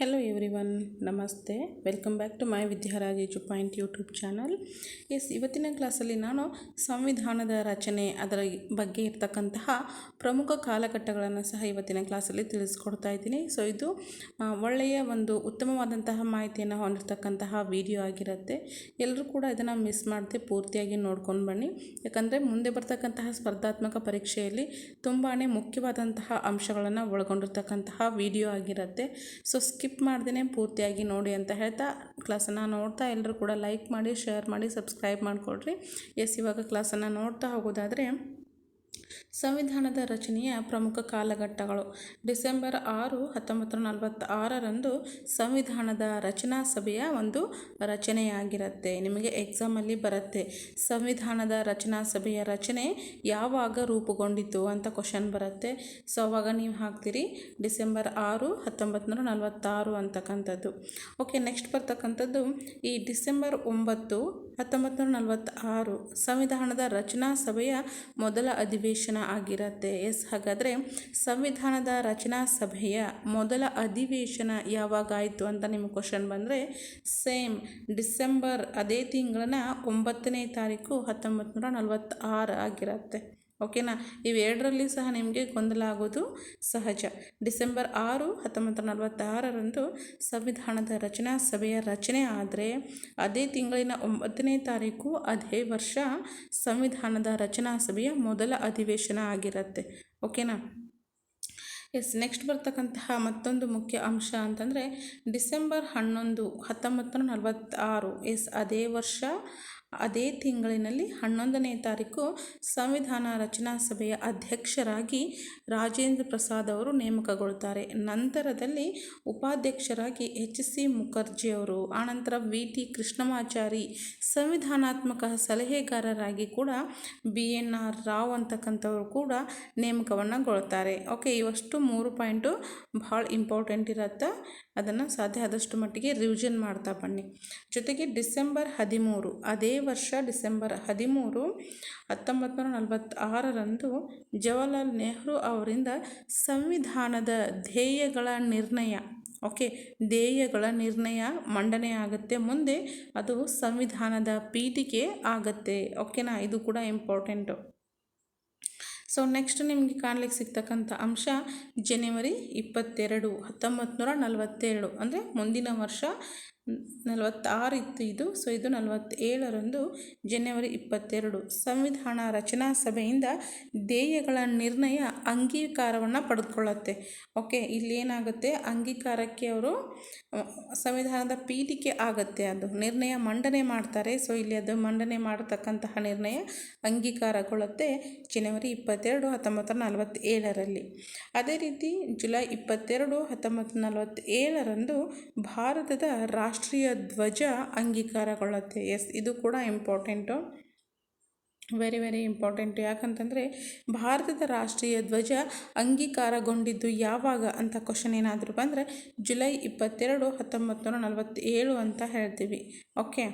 Hello everyone ನಮಸ್ತೆ. Welcome back to my ವಿದ್ಯಾರಾಜೇಜು point YouTube channel S ಇವತ್ತಿನ ಕ್ಲಾಸಲ್ಲಿ ನಾನು ಸಂವಿಧಾನದ ರಚನೆ ಅದರ ಬಗ್ಗೆ ಇರ್ತಕ್ಕಂತಹ ಪ್ರಮುಖ ಕಾಲಘಟ್ಟಗಳನ್ನು ಸಹ ಇವತ್ತಿನ ಕ್ಲಾಸಲ್ಲಿ ತಿಳಿಸ್ಕೊಡ್ತಾ ಇದ್ದೀನಿ. ಸೊ ಇದು ಒಳ್ಳೆಯ ಒಂದು ಉತ್ತಮವಾದಂತಹ ಮಾಹಿತಿಯನ್ನು ಹೊಂದಿರತಕ್ಕಂತಹ ವಿಡಿಯೋ ಆಗಿರುತ್ತೆ. ಎಲ್ಲರೂ ಕೂಡ ಇದನ್ನು ಮಿಸ್ ಮಾಡದೆ ಪೂರ್ತಿಯಾಗಿ ನೋಡ್ಕೊಂಡು ಬನ್ನಿ. ಯಾಕಂದರೆ ಮುಂದೆ ಬರ್ತಕ್ಕಂತಹ ಸ್ಪರ್ಧಾತ್ಮಕ ಪರೀಕ್ಷೆಯಲ್ಲಿ ತುಂಬಾ ಮುಖ್ಯವಾದಂತಹ ಅಂಶಗಳನ್ನು ಒಳಗೊಂಡಿರ್ತಕ್ಕಂತಹ ವಿಡಿಯೋ ಆಗಿರುತ್ತೆ. ಸೊ ಸ್ಕಿಪ್ ಮಾಡ್ದೇ ಪೂರ್ತಿಯಾಗಿ ನೋಡಿ ಅಂತ ಹೇಳ್ತಾ ಕ್ಲಾಸನ್ನು ನೋಡ್ತಾ ಎಲ್ಲರೂ ಕೂಡ ಲೈಕ್ ಮಾಡಿ, ಶೇರ್ ಮಾಡಿ, ಸಬ್ಸ್ಕ್ರೈಬ್ ಮಾಡಿಕೊಡ್ರಿ ಎಸ್, ಇವಾಗ ಕ್ಲಾಸನ್ನು ನೋಡ್ತಾ ಹೋಗೋದಾದರೆ ಸಂವಿಧಾನದ ರಚನೆಯ ಪ್ರಮುಖ ಕಾಲಘಟ್ಟಗಳು. ಡಿಸೆಂಬರ್ ಆರು ಹತ್ತೊಂಬತ್ತು ನೂರ ನಲವತ್ತಾರರಂದು ಸಂವಿಧಾನದ ರಚನಾ ಸಭೆಯ ಒಂದು ರಚನೆಯಾಗಿರುತ್ತೆ. ನಿಮಗೆ ಎಕ್ಸಾಮಲ್ಲಿ ಬರುತ್ತೆ. ಸಂವಿಧಾನದ ರಚನಾ ಸಭೆಯ ರಚನೆ ಯಾವಾಗ ರೂಪುಗೊಂಡಿತು ಅಂತ ಕ್ವಶನ್ ಬರುತ್ತೆ. ಸೊ ಅವಾಗ ನೀವು ಹಾಕ್ತೀರಿ ಡಿಸೆಂಬರ್ ಆರು ಹತ್ತೊಂಬತ್ತು ನೂರ ನಲವತ್ತಾರು ಅಂತಕ್ಕಂಥದ್ದು. ಓಕೆ ನೆಕ್ಸ್ಟ್ ಬರ್ತಕ್ಕಂಥದ್ದು ಈ ಡಿಸೆಂಬರ್ ಒಂಬತ್ತು ಹತ್ತೊಂಬತ್ತು ನೂರ ನಲವತ್ತಾರು ಸಂವಿಧಾನದ ರಚನಾ ಸಭೆಯ ಮೊದಲ ಅಧಿವೇಶನ ಆಗಿರುತ್ತೆ. ಎಸ್, ಹಾಗಾದರೆ ಸಂವಿಧಾನದ ರಚನಾ ಸಭೆಯ ಮೊದಲ ಅಧಿವೇಶನ ಯಾವಾಗ ಆಯಿತು ಅಂತ ನಿಮ್ಮ ಕ್ವಶನ್ ಬಂದರೆ ಸೇಮ್ ಡಿಸೆಂಬರ್ ಅದೇ ತಿಂಗಳನ್ನ ಒಂಬತ್ತನೇ ತಾರೀಕು ಹತ್ತೊಂಬತ್ತು ನೂರ ನಲವತ್ತಾರು ಆಗಿರುತ್ತೆ. ಓಕೆನಾ? ಇವೆರಡರಲ್ಲಿ ಸಹ ನಿಮಗೆ ಗೊಂದಲ ಆಗೋದು ಸಹಜ. ಡಿಸೆಂಬರ್ ಆರು ಹತ್ತೊಂಬತ್ತು ನಲವತ್ತಾರರಂದು ಸಂವಿಧಾನದ ರಚನಾ ಸಭೆಯ ರಚನೆ ಆದರೆ ಅದೇ ತಿಂಗಳಿನ ಒಂಬತ್ತನೇ ತಾರೀಕು ಅದೇ ವರ್ಷ ಸಂವಿಧಾನದ ರಚನಾ ಸಭೆಯ ಮೊದಲ ಅಧಿವೇಶನ ಆಗಿರುತ್ತೆ. ಓಕೆನಾ? ಎಸ್, ನೆಕ್ಸ್ಟ್ ಬರ್ತಕ್ಕಂತಹ ಮತ್ತೊಂದು ಮುಖ್ಯ ಅಂಶ ಅಂತಂದರೆ ಡಿಸೆಂಬರ್ ಹನ್ನೊಂದು ಹತ್ತೊಂಬತ್ತು ನಲವತ್ತಾರು, ಎಸ್, ಅದೇ ವರ್ಷ ಅದೇ ತಿಂಗಳಿನಲ್ಲಿ ಹನ್ನೊಂದನೇ ತಾರೀಕು ಸಂವಿಧಾನ ರಚನಾ ಸಭೆಯ ಅಧ್ಯಕ್ಷರಾಗಿ ರಾಜೇಂದ್ರ ಪ್ರಸಾದ್ ಅವರು ನೇಮಕಗೊಳ್ತಾರೆ ನಂತರದಲ್ಲಿ ಉಪಾಧ್ಯಕ್ಷರಾಗಿ ಎಚ್ ಸಿ ಮುಖರ್ಜಿ ಅವರು, ಆನಂತರ ವಿ ಟಿ ಕೃಷ್ಣಮಾಚಾರಿ, ಸಂವಿಧಾನಾತ್ಮಕ ಸಲಹೆಗಾರರಾಗಿ ಕೂಡ ಬಿ ಎನ್ ಆರ್ ರಾವ್ ಅಂತಕ್ಕಂಥವರು ಕೂಡ ನೇಮಕವನ್ನುಗೊಳ್ತಾರೆ ಓಕೆ, ಇವಷ್ಟು ಮೂರು ಪಾಯಿಂಟು ಭಾಳ ಇಂಪಾರ್ಟೆಂಟ್ ಇರುತ್ತೆ. ಅದನ್ನು ಸಾಧ್ಯ ಆದಷ್ಟು ಮಟ್ಟಿಗೆ ರಿವಿಷನ್ ಮಾಡ್ತಾ ಬನ್ನಿ. ಜೊತೆಗೆ ಡಿಸೆಂಬರ್ ಹದಿಮೂರು, ಅದೇ ವರ್ಷ ಡಿಸೆಂಬರ್ ಹದಿಮೂರು ಹತ್ತೊಂಬತ್ತು ನೂರ ನಲವತ್ತಾರರಂದು ಜವಾಹರ್ಲಾಲ್ ನೆಹರು ಅವರಿಂದ ಸಂವಿಧಾನದ ಧ್ಯೇಯಗಳ ನಿರ್ಣಯ. ಓಕೆ, ಧ್ಯೇಯಗಳ ನಿರ್ಣಯ ಮಂಡನೆ ಆಗುತ್ತೆ, ಮುಂದೆ ಅದು ಸಂವಿಧಾನದ ಪೀಠಿಕೆ ಆಗುತ್ತೆ. ಓಕೆನಾ, ಇದು ಕೂಡ ಇಂಪಾರ್ಟೆಂಟು. ಸೊ, ನೆಕ್ಸ್ಟ್ ನಿಮಗೆ ಕಾಣ್ಲಿಕ್ಕೆ ಸಿಗ್ತಕ್ಕಂಥ ಅಂಶ, ಜನವರಿ ಇಪ್ಪತ್ತೆರಡು ಹತ್ತೊಂಬತ್ತು ನೂರ ನಲವತ್ತೇಳು ಅಂದರೆ ಮುಂದಿನ ವರ್ಷ ನಲವತ್ತಾರು ಇತ್ತು ಇದು. ಸೊ, ಇದು ನಲವತ್ತೇಳರಂದು ಜನವರಿ ಇಪ್ಪತ್ತೆರಡು. ಸಂವಿಧಾನ ರಚನಾ ಸಭೆಯಿಂದ ಧ್ಯೇಯಗಳ ನಿರ್ಣಯ ಅಂಗೀಕಾರವನ್ನು ಪಡೆದುಕೊಳ್ಳುತ್ತೆ. ಓಕೆ, ಇಲ್ಲಿ ಏನಾಗುತ್ತೆ? ಅಂಗೀಕಾರಕ್ಕೆ ಅವರು, ಸಂವಿಧಾನದ ಪೀಠಿಕೆ ಆಗುತ್ತೆ ಅದು. ನಿರ್ಣಯ ಮಂಡನೆ ಮಾಡ್ತಾರೆ. ಸೊ, ಇಲ್ಲಿ ಅದು ಮಂಡನೆ ಮಾಡತಕ್ಕಂತಹ ನಿರ್ಣಯ ಅಂಗೀಕಾರಗೊಳ್ಳುತ್ತೆ ಜನವರಿ ಇಪ್ಪತ್ತೆರಡು ಹತ್ತೊಂಬತ್ತು ನಲವತ್ತೇಳರಲ್ಲಿ. ಅದೇ ರೀತಿ ಜುಲೈ ಇಪ್ಪತ್ತೆರಡು ಹತ್ತೊಂಬತ್ತು ನಲವತ್ತೇಳರಂದು ಭಾರತದ ರಾಷ್ಟ್ರೀಯ ಧ್ವಜ ಅಂಗೀಕಾರಗೊಳ್ಳುತ್ತೆ. ಎಸ್ ಇದು ಕೂಡ ಇಂಪಾರ್ಟೆಂಟು ವೆರಿ ವೆರಿ ಇಂಪಾರ್ಟೆಂಟ್ ಯಾಕಂತಂದರೆ, ಭಾರತದ ರಾಷ್ಟ್ರೀಯ ಧ್ವಜ ಅಂಗೀಕಾರಗೊಂಡಿದ್ದು ಯಾವಾಗ ಅಂತ ಕ್ವಶನ್ ಏನಾದರೂ ಬಂದರೆ, ಜುಲೈ ಇಪ್ಪತ್ತೆರಡು ಹತ್ತೊಂಬತ್ತು ನೂರ ನಲವತ್ತೇಳು ಅಂತ ಹೇಳ್ತೀವಿ. ಓಕೆ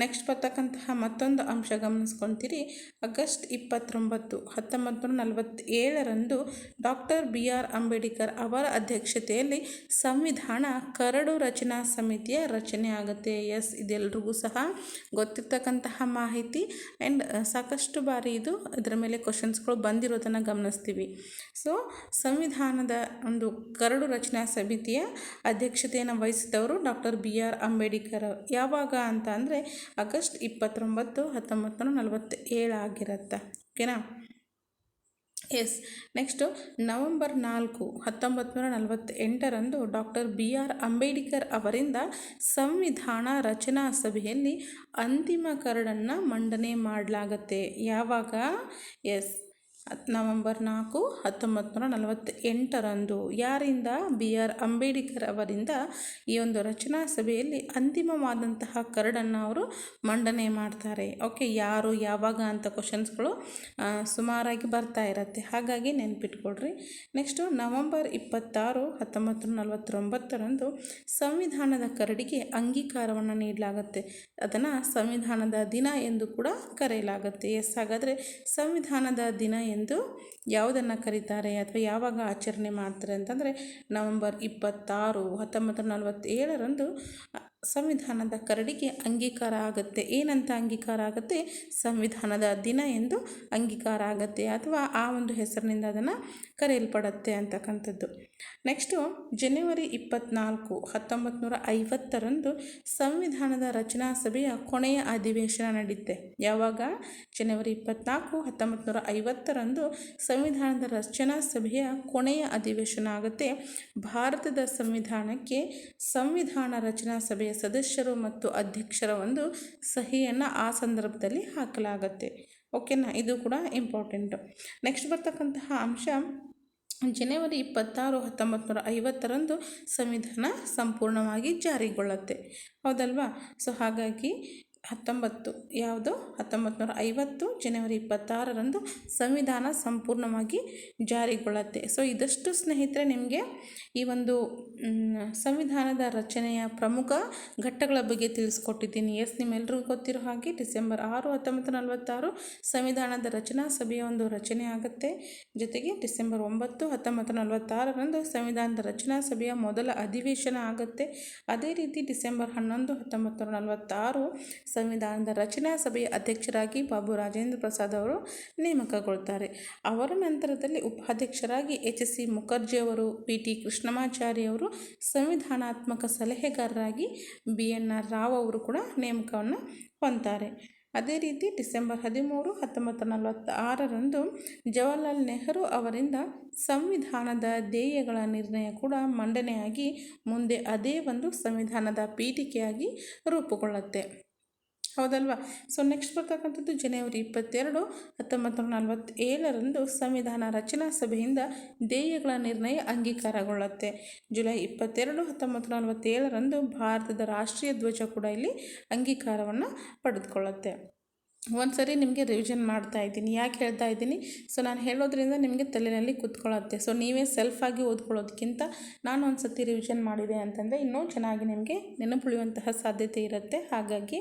ನೆಕ್ಸ್ಟ್ ಬರ್ತಕ್ಕಂತಹ ಮತ್ತೊಂದು ಅಂಶ ಗಮನಿಸ್ಕೊತೀರಿ. ಆಗಸ್ಟ್ ಇಪ್ಪತ್ತೊಂಬತ್ತು ಹತ್ತೊಂಬತ್ತು ನೂರ ನಲವತ್ತೇಳರಂದು ಡಾಕ್ಟರ್ ಬಿ ಆರ್ ಅಂಬೇಡ್ಕರ್ ಅವರ ಅಧ್ಯಕ್ಷತೆಯಲ್ಲಿ ಸಂವಿಧಾನ ಕರಡು ರಚನಾ ಸಮಿತಿಯ ರಚನೆ ಆಗುತ್ತೆ. ಎಸ್, ಇದೆಲ್ರಿಗೂ ಸಹ ಗೊತ್ತಿರ್ತಕ್ಕಂತಹ ಮಾಹಿತಿ. ಆ್ಯಂಡ್ ಸಾಕಷ್ಟು ಬಾರಿ ಇದು ಇದರ ಮೇಲೆ ಕ್ವಶನ್ಸ್ಗಳು ಬಂದಿರೋದನ್ನು ಗಮನಿಸ್ತೀವಿ. ಸೊ ಸಂವಿಧಾನದ ಒಂದು ಕರಡು ರಚನಾ ಸಮಿತಿಯ ಅಧ್ಯಕ್ಷತೆಯನ್ನು ವಹಿಸಿದವರು ಡಾಕ್ಟರ್ ಬಿ ಆರ್ ಅಂಬೇಡ್ಕರ್. ಯಾವಾಗ ಅಂತ ಅಂದರೆ ಆಗಸ್ಟ್ ಇಪ್ಪತ್ತೊಂಬತ್ತು ಹತ್ತೊಂಬತ್ತು ನೂರ ಆಗಿರುತ್ತೆ. ಓಕೆನಾ? ಎಸ್. ನೆಕ್ಸ್ಟು, ನವೆಂಬರ್ ನಾಲ್ಕು ಹತ್ತೊಂಬತ್ತು ನೂರ ನಲವತ್ತೆಂಟರಂದು ಡಾಕ್ಟರ್ ಬಿ ಆರ್ ಅಂಬೇಡ್ಕರ್ ಅವರಿಂದ ಸಂವಿಧಾನ ರಚನಾ ಸಭೆಯಲ್ಲಿ ಅಂತಿಮ ಕರಡನ್ನು ಮಂಡನೆ ಮಾಡಲಾಗತ್ತೆ. ಯಾವಾಗ? ಎಸ್. ನವಂಬರ್ ನಾಲ್ಕು ಹತ್ತೊಂಬತ್ತು ನೂರ ನಲವತ್ತೆಂಟರಂದು ಯಾರಿಂದ ಬಿ ಆರ್ ಅಂಬೇಡ್ಕರ್ ಅವರಿಂದ ಈ ಒಂದು ರಚನಾ ಸಭೆಯಲ್ಲಿ ಅಂತಿಮವಾದಂತಹ ಕರಡನ್ನು ಅವರು ಮಂಡನೆ ಮಾಡ್ತಾರೆ. ಓಕೆ, ಯಾರು, ಯಾವಾಗ ಅಂತ ಕ್ವಶನ್ಸ್ಗಳು ಸುಮಾರಾಗಿ ಬರ್ತಾ ಇರುತ್ತೆ. ಹಾಗಾಗಿ ನೆನ್ಪಿಟ್ಕೊಡ್ರಿ ನೆಕ್ಸ್ಟು ನವಂಬರ್ ಇಪ್ಪತ್ತಾರು ಹತ್ತೊಂಬತ್ತು ನೂರ ನಲವತ್ತೊಂಬತ್ತರಂದು ಸಂವಿಧಾನದ ಕರಡಿಗೆ ಅಂಗೀಕಾರವನ್ನು ನೀಡಲಾಗುತ್ತೆ. ಅದನ್ನು ಸಂವಿಧಾನದ ದಿನ ಎಂದು ಕೂಡ ಕರೆಯಲಾಗುತ್ತೆ. ಎಸ್ ಹಾಗಾದರೆ ಸಂವಿಧಾನದ ದಿನ ಎಂದು ಯಾವುದನ್ನು ಕರೀತಾರೆ ಅಥವಾ ಯಾವಾಗ ಆಚರಣೆ ಮಾಡ್ತಾರೆ ಅಂತಂದರೆ ನವಂಬರ್ ಇಪ್ಪತ್ತಾರು ಹತ್ತೊಂಬತ್ತು ನಲವತ್ತೇಳರಂದು ಸಂವಿಧಾನದ ಕರಡಿಗೆ ಅಂಗೀಕಾರ ಆಗುತ್ತೆ. ಏನಂತ ಅಂಗೀಕಾರ ಆಗುತ್ತೆ? ಸಂವಿಧಾನದ ದಿನ ಎಂದು ಅಂಗೀಕಾರ ಆಗುತ್ತೆ ಅಥವಾ ಆ ಒಂದು ಹೆಸರಿನಿಂದ ಅದನ್ನು ಕರೆಯಲ್ಪಡುತ್ತೆ ಅಂತಕ್ಕಂಥದ್ದು. ನೆಕ್ಸ್ಟು ಜನವರಿ ಇಪ್ಪತ್ನಾಲ್ಕು ಹತ್ತೊಂಬತ್ತು ನೂರ ಐವತ್ತರಂದು ಸಂವಿಧಾನದ ರಚನಾ ಸಭೆಯ ಕೊನೆಯ ಅಧಿವೇಶನ ನಡೆಯುತ್ತೆ ಯಾವಾಗ? ಜನವರಿ ಇಪ್ಪತ್ನಾಲ್ಕು ಹತ್ತೊಂಬತ್ತು ನೂರ ಐವತ್ತರಂದು ಸಂವಿಧಾನದ ರಚನಾ ಸಭೆಯ ಕೊನೆಯ ಅಧಿವೇಶನ ಆಗುತ್ತೆ. ಭಾರತದ ಸಂವಿಧಾನಕ್ಕೆ ಸಂವಿಧಾನ ರಚನಾ ಸಭೆಯ ಸದಸ್ಯರು ಮತ್ತು ಅಧ್ಯಕ್ಷರ ಒಂದು ಸಹಿಯನ್ನು ಆ ಸಂದರ್ಭದಲ್ಲಿ ಹಾಕಲಾಗತ್ತೆ. ಓಕೆನಾ ಇದು ಕೂಡ ಇಂಪಾರ್ಟೆಂಟು ನೆಕ್ಸ್ಟ್ ಬರ್ತಕ್ಕಂತಹ ಅಂಶ, ಜನವರಿ ಇಪ್ಪತ್ತಾರು ಹತ್ತೊಂಬತ್ತು ನೂರ ಐವತ್ತರಂದು ಸಂವಿಧಾನ ಸಂಪೂರ್ಣವಾಗಿ ಜಾರಿಗೊಳ್ಳುತ್ತೆ. ಹೌದಲ್ವಾ? ಸೊ ಹಾಗಾಗಿ ಹತ್ತೊಂಬತ್ತು, ಯಾವುದು? ಹತ್ತೊಂಬತ್ತು ನೂರ ಐವತ್ತು ಜನವರಿ ಇಪ್ಪತ್ತಾರರಂದು ಸಂವಿಧಾನ ಸಂಪೂರ್ಣವಾಗಿ ಜಾರಿಗೊಳ್ಳುತ್ತೆ. ಸೊ ಇದಷ್ಟು ಸ್ನೇಹಿತರೆ, ನಿಮಗೆ ಈ ಒಂದು ಸಂವಿಧಾನದ ರಚನೆಯ ಪ್ರಮುಖ ಘಟ್ಟಗಳ ಬಗ್ಗೆ ತಿಳಿಸ್ಕೊಟ್ಟಿದ್ದೀನಿ. ಎಸ್ ನಿಮ್ಮೆಲ್ಲರಿಗೂ ಗೊತ್ತಿರೋ ಹಾಗೆ ಡಿಸೆಂಬರ್ ಆರು, ಹತ್ತೊಂಬತ್ತು ನಲವತ್ತಾರು ಸಂವಿಧಾನದ ರಚನಾ ಸಭೆಯ ಒಂದು ರಚನೆ ಆಗುತ್ತೆ. ಜೊತೆಗೆ ಡಿಸೆಂಬರ್ ಒಂಬತ್ತು, ಹತ್ತೊಂಬತ್ತು ನಲವತ್ತಾರರಂದು ಸಂವಿಧಾನದ ರಚನಾ ಸಭೆಯ ಮೊದಲ ಅಧಿವೇಶನ ಆಗುತ್ತೆ. ಅದೇ ರೀತಿ ಡಿಸೆಂಬರ್ ಹನ್ನೊಂದು, ಹತ್ತೊಂಬತ್ತು ನಲವತ್ತಾರು ಸಂವಿಧಾನದ ರಚನಾ ಸಭೆಯ ಅಧ್ಯಕ್ಷರಾಗಿ ಬಾಬು ರಾಜೇಂದ್ರ ಪ್ರಸಾದ್ ಅವರು ನೇಮಕಗೊಳ್ತಾರೆ. ಅವರ ನಂತರದಲ್ಲಿ ಉಪಾಧ್ಯಕ್ಷರಾಗಿ ಎಚ್ ಎಸ್ ಸಿ ಮುಖರ್ಜಿ ಅವರು ಪಿ ಟಿ ಕೃಷ್ಣಮಾಚಾರಿ ಅವರು, ಸಂವಿಧಾನಾತ್ಮಕ ಸಲಹೆಗಾರರಾಗಿ ಬಿ ಎನ್ ಆರ್ ರಾವ್ ಅವರು ಕೂಡ ನೇಮಕವನ್ನು ಹೊಂದ್ತಾರೆ. ಅದೇ ರೀತಿ ಡಿಸೆಂಬರ್ ಹದಿಮೂರು, ಹತ್ತೊಂಬತ್ತು ನಲವತ್ತ ಆರರಂದು ಜವಾಹರ್ಲಾಲ್ ನೆಹರು ಅವರಿಂದ ಸಂವಿಧಾನದ ಧ್ಯೇಯಗಳ ನಿರ್ಣಯ ಕೂಡ ಮಂಡನೆಯಾಗಿ ಮುಂದೆ ಅದೇ ಒಂದು ಸಂವಿಧಾನದ ಪೀಠಿಕೆಯಾಗಿ ರೂಪುಗೊಳ್ಳುತ್ತೆ. ಹೌದಲ್ವಾ? ಸೊ ನೆಕ್ಸ್ಟ್ ಬರ್ತಕ್ಕಂಥದ್ದು ಜನವರಿ ಇಪ್ಪತ್ತೆರಡು ಹತ್ತೊಂಬತ್ತು ನೂರ ನಲವತ್ತೇಳರಂದು ಸಂವಿಧಾನ ರಚನಾ ಸಭೆಯಿಂದ ಧ್ಯೇಯಗಳ ನಿರ್ಣಯ ಅಂಗೀಕಾರಗೊಳ್ಳುತ್ತೆ. ಜುಲೈ ಇಪ್ಪತ್ತೆರಡು ಹತ್ತೊಂಬತ್ತು ನಲವತ್ತೇಳರಂದು ಭಾರತದ ರಾಷ್ಟ್ರೀಯ ಧ್ವಜ ಕೂಡ ಇಲ್ಲಿ ಅಂಗೀಕಾರವನ್ನು ಪಡೆದುಕೊಳ್ಳುತ್ತೆ. ಒಂದು ಸರಿ ನಿಮಗೆ ರಿವಿಷನ್ ಮಾಡ್ತಾ ಇದ್ದೀನಿ. ಯಾಕೆ ಹೇಳ್ತಾ ಇದ್ದೀನಿ? ಸೊ ನಾನು ಹೇಳೋದ್ರಿಂದ ನಿಮಗೆ ತಲೆಯಲ್ಲಿ ಕೂತ್ಕೊಳ್ಳುತ್ತೆ ಸೊ ನೀವೇ ಸೆಲ್ಫಾಗಿ ಓದ್ಕೊಳ್ಳೋದಕ್ಕಿಂತ ನಾನು ಒಂದು ಸತಿ ರಿವಿಷನ್ ಮಾಡಿದೆ ಅಂತಂದರೆ ಇನ್ನೂ ಚೆನ್ನಾಗಿ ನಿಮಗೆ ನೆನಪುಳಿಯುವಂತಹ ಸಾಧ್ಯತೆ ಇರುತ್ತೆ. ಹಾಗಾಗಿ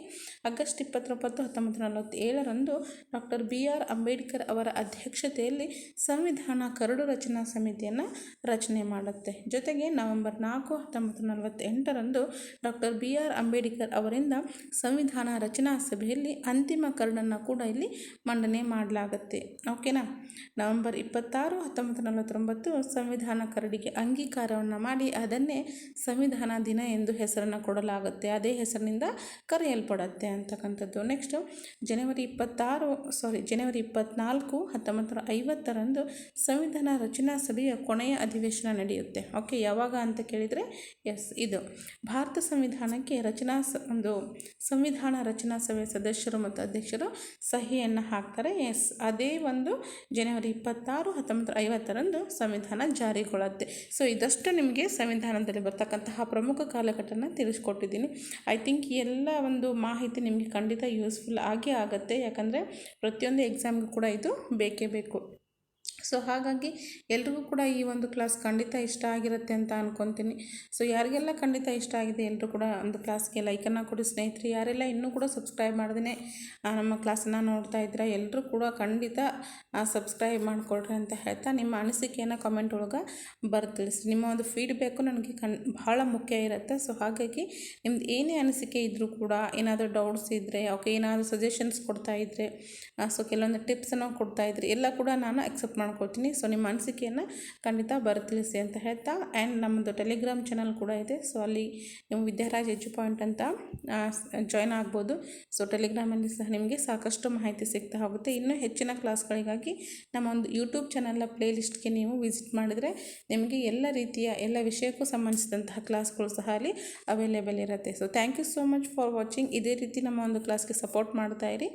ಆಗಸ್ಟ್ ಇಪ್ಪತ್ತೊಂಬತ್ತು, ಹತ್ತೊಂಬತ್ತು ನಲವತ್ತೇಳರಂದು ಡಾಕ್ಟರ್ ಬಿ ಆರ್ ಅಂಬೇಡ್ಕರ್ ಅವರ ಅಧ್ಯಕ್ಷತೆಯಲ್ಲಿ ಸಂವಿಧಾನ ಕರಡು ರಚನಾ ಸಮಿತಿಯನ್ನು ರಚನೆ ಮಾಡುತ್ತೆ. ಜೊತೆಗೆ ನವೆಂಬರ್ ನಾಲ್ಕು, ಹತ್ತೊಂಬತ್ತು ನಲವತ್ತೆಂಟರಂದು ಡಾಕ್ಟರ್ ಬಿ ಆರ್ ಅಂಬೇಡ್ಕರ್ ಅವರಿಂದ ಸಂವಿಧಾನ ರಚನಾ ಸಭೆಯಲ್ಲಿ ಅಂತಿಮ ಕರಡನ್ನು ಕೂಡ ಇಲ್ಲಿ ಮಂಡನೆ ಮಾಡಲಾಗುತ್ತೆ. ಓಕೆನಾ? ನವೆಂಬರ್ ಇಪ್ಪತ್ತಾರು, ಹತ್ತೊಂಬತ್ತು ನಲವತ್ತೊಂಬತ್ತು ಸಂವಿಧಾನ ಕರಡಿಗೆ ಅಂಗೀಕಾರವನ್ನು ಮಾಡಿ ಅದನ್ನೇ ಸಂವಿಧಾನ ದಿನ ಎಂದು ಹೆಸರನ್ನು ಕೊಡಲಾಗುತ್ತೆ. ಅದೇ ಹೆಸರಿನಿಂದ ಕರೆಯಲ್ಪಡುತ್ತೆ ಅಂತಕ್ಕಂಥದ್ದು. ನೆಕ್ಸ್ಟು ಜನವರಿ ಇಪ್ಪತ್ತಾರು ಸಾರಿ ಜನವರಿ ಇಪ್ಪತ್ತ್ನಾಲ್ಕು ಹತ್ತೊಂಬತ್ತು ನೂರ ಐವತ್ತರಂದು ಸಂವಿಧಾನ ರಚನಾ ಸಭೆಯ ಕೊನೆಯ ಅಧಿವೇಶನ ನಡೆಯುತ್ತೆ. ಓಕೆ, ಯಾವಾಗ ಅಂತ ಕೇಳಿದರೆ ಎಸ್ ಇದು. ಭಾರತ ಸಂವಿಧಾನಕ್ಕೆ ರಚನಾ ಒಂದು ಸಂವಿಧಾನ ರಚನಾ ಸಭೆಯ ಸದಸ್ಯರು ಮತ್ತು ಅಧ್ಯಕ್ಷರು ಸಹಿಯನ್ನು ಹಾಕ್ತಾರೆ. ಎಸ್, ಅದೇ ಒಂದು ಜನವರಿ ಇಪ್ಪತ್ತಾರು ಹತ್ತೊಂಬತ್ತು ಐವತ್ತರಂದು ಸಂವಿಧಾನ ಜಾರಿಗೊಳ್ಳುತ್ತೆ ಸೊ ಇದಷ್ಟು ನಿಮಗೆ ಸಂವಿಧಾನದಲ್ಲಿ ಬರ್ತಕ್ಕಂತಹ ಪ್ರಮುಖ ಕಾಲಘಟ್ಟನ ತಿಳಿಸ್ಕೊಟ್ಟಿದ್ದೀನಿ. ಐ ಥಿಂಕ್ ಎಲ್ಲ ಒಂದು ಮಾಹಿತಿ ನಿಮಗೆ ಖಂಡಿತ ಯೂಸ್ಫುಲ್ ಆಗೇ ಆಗುತ್ತೆ. ಯಾಕಂದರೆ ಪ್ರತಿಯೊಂದು ಎಕ್ಸಾಮ್ಗೂ ಕೂಡ ಇದು ಬೇಕೇ ಬೇಕು. ಸೊ ಹಾಗಾಗಿ ಎಲ್ರಿಗೂ ಕೂಡ ಈ ಒಂದು ಕ್ಲಾಸ್ ಖಂಡಿತ ಇಷ್ಟ ಆಗಿರುತ್ತೆ ಅಂತ ಅಂದ್ಕೊತೀನಿ ಸೊ ಯಾರಿಗೆಲ್ಲ ಖಂಡಿತ ಇಷ್ಟ ಆಗಿದೆ ಎಲ್ಲರೂ ಕೂಡ ಒಂದು ಕ್ಲಾಸ್ಗೆ ಲೈಕನ್ನು ಕೊಡಿ. ಸ್ನೇಹಿತರೆ, ಯಾರೆಲ್ಲ ಇನ್ನೂ ಕೂಡ ಸಬ್ಸ್ಕ್ರೈಬ್ ಮಾಡ್ದೇ ನಮ್ಮ ಕ್ಲಾಸನ್ನು ನೋಡ್ತಾ ಇದ್ರೆ ಎಲ್ಲರೂ ಕೂಡ ಖಂಡಿತ ಸಬ್ಸ್ಕ್ರೈಬ್ ಮಾಡಿಕೊಡ್ರಿ ಅಂತ ಹೇಳ್ತಾ ನಿಮ್ಮ ಅನಿಸಿಕೆಯನ್ನು ಕಮೆಂಟ್ ಒಳಗೆ ಬರೆದು ತಿಳಿಸಿ. ನಿಮ್ಮ ಒಂದು ಫೀಡ್ಬ್ಯಾಕು ನನಗೆ ಕಣ್ ಬಹಳ ಮುಖ್ಯ ಇರುತ್ತೆ. ಸೊ ಹಾಗಾಗಿ ನಿಮ್ದು ಏನೇ ಅನಿಸಿಕೆ ಇದ್ದರೂ ಕೂಡ, ಏನಾದರೂ ಡೌಟ್ಸ್ ಇದ್ದರೆ ಓಕೆ ಏನಾದರೂ ಸಜೆಷನ್ಸ್ ಕೊಡ್ತಾ ಇದ್ದರೆ ಸೊ ಕೆಲವೊಂದು ಟಿಪ್ಸನ್ನು ಕೊಡ್ತಾ ಇದ್ದರೆ ಎಲ್ಲ ಕೂಡ ನಾನು ಅಕ್ಸೆಪ್ಟ್ ಮಾಡ್ಕೊಳ್ತೀನಿ ಸೊ ನಿಮ್ಮ ಅನಿಸಿಕೆಯನ್ನು ಖಂಡಿತ ಬರ್ತಿಳಿಸಿ ಅಂತ ಹೇಳ್ತಾ ಆ್ಯಂಡ್ ನಮ್ಮದು ಟೆಲಿಗ್ರಾಮ್ ಚಾನಲ್ ಕೂಡ ಇದೆ. ಸೊ ಅಲ್ಲಿ ನೀವು ವಿದ್ಯಾರಾಜ್ ಎಜು ಪಾಯಿಂಟ್ ಅಂತ ಜಾಯ್ನ್ ಆಗ್ಬೋದು. ಸೊ ಟೆಲಿಗ್ರಾಮಲ್ಲಿ ಸಹ ನಿಮಗೆ ಸಾಕಷ್ಟು ಮಾಹಿತಿ ಸಿಗ್ತಾ ಹೋಗುತ್ತೆ. ಇನ್ನೂ ಹೆಚ್ಚಿನ ಕ್ಲಾಸ್ಗಳಿಗಾಗಿ ನಮ್ಮ ಒಂದು ಯೂಟ್ಯೂಬ್ ಚಾನಲ್ನ ಪ್ಲೇಲಿಸ್ಟ್ಗೆ ನೀವು ವಿಸಿಟ್ ಮಾಡಿದರೆ ನಿಮಗೆ ಎಲ್ಲ ರೀತಿಯ, ಎಲ್ಲ ವಿಷಯಕ್ಕೂ ಸಂಬಂಧಿಸಿದಂತಹ ಕ್ಲಾಸ್ಗಳು ಸಹ ಅಲ್ಲಿ ಅವೈಲೇಬಲ್ ಇರುತ್ತೆ. So thank you so much for watching ಇದೇ ರೀತಿ ನಮ್ಮ ಒಂದು ಕ್ಲಾಸ್ಗೆ ಸಪೋರ್ಟ್ ಮಾಡ್ತಾ ಇರಿ.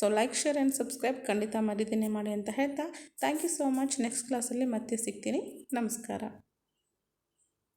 So like share and subscribe ಖಂಡಿತ ಮರಿದಿನೇ ಮಾಡಿ ಅಂತ ಹೇಳ್ತಾ thank you so much next ಕ್ಲಾಸಲ್ಲಿ ಮತ್ತೆ ಸಿಗ್ತೀನಿ. ನಮಸ್ಕಾರ.